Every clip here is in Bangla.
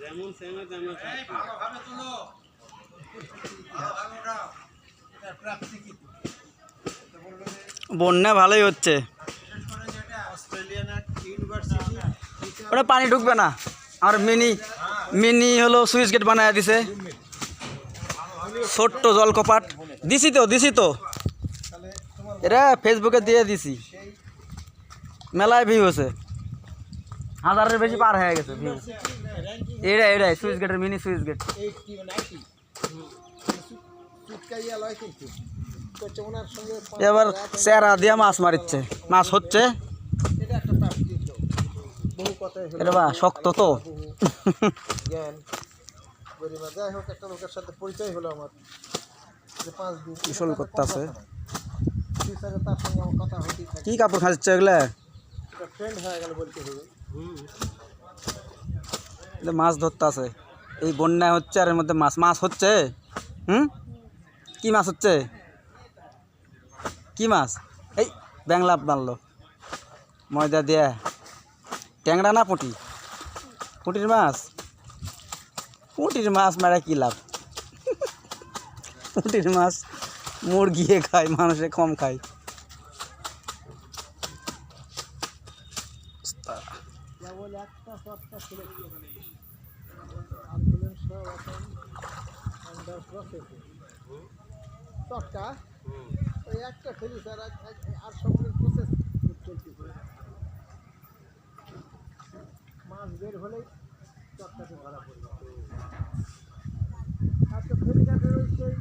যেমন তেমন বন্যা ভালোই হচ্ছে। ওটা পানি ঢুকবে না। আর মিনি মিনি হলো সুইচ গেট বানায় দিছে। ছোট্ট জলকপাট। দিছি তো দিছি তো। এটা ফেসবুকে দিয়ে দিছি। মেলায় ভিউ হয়েছে হাজারের বেশি পার হয়ে গেছে ভিউ এটাই এটাই সুইচ গেটের মিনি সুইচ গেট এবার চেরা দিয়ে মাছ মারিচ্ছে। মাছ হচ্ছে। এটা বা শক্ত তো। যাই হোক একটা লোকের সাথে পরিচয় হলো আমার পাঁচ দিন কুশল করতেছে তার সঙ্গে কথা হতেই কি কাপড় খাচ্ছে এগুলা? এটা ফ্রেন্ড হয়ে গেল বলতে হবে। এটা মাছ ধরতেছে এই বন্যা হচ্ছে আর এর মধ্যে মাছ। মাছ হচ্ছে? হুম? কি মাছ হচ্ছে? কি মাছ? এই ব্যাংলা মারলো ময়দা দিয়ে। ট্যাংরা না পুঁটি? পুঁটির মাছ? পুঁটির মাছ মারা কি লাভ? পুঁটির মাছ মুরগিয়ে খায় মানুষে কম খায়। চটকা ওই একটা ফেলি স্যার আর- আর- আর সবগুলোর প্রসেস চলতেছে মাছ বের হলেই চটকাতে ধরা পড়বে আজকে ফেরিঘাটের ওই সেই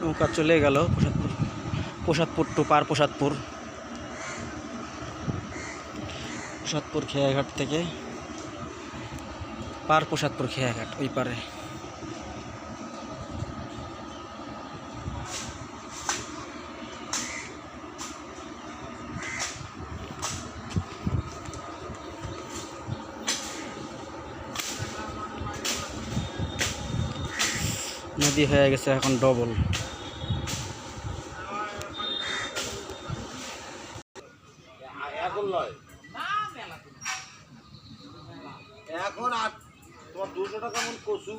নৌকা চলে গেল, প্রসাদপুর প্রসাদপুর টু পার প্রসাদপুর। প্রসাদপুর খেয়াঘাট থেকে পার প্রসাদপুর খেয়াঘাট, ওই পারে। নদী হয়ে গেছে এখন ডবল এখন এখন আর তোমার দুশো টাকা মন কচু।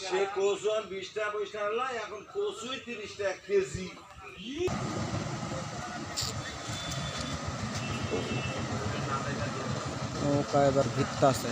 সে কচু আর বিশ টাকা পঁচিশ টাকা নয় এখন কচুই তিরিশ টাকা কেজি। নৌকা এবার ভিত্তা আছে।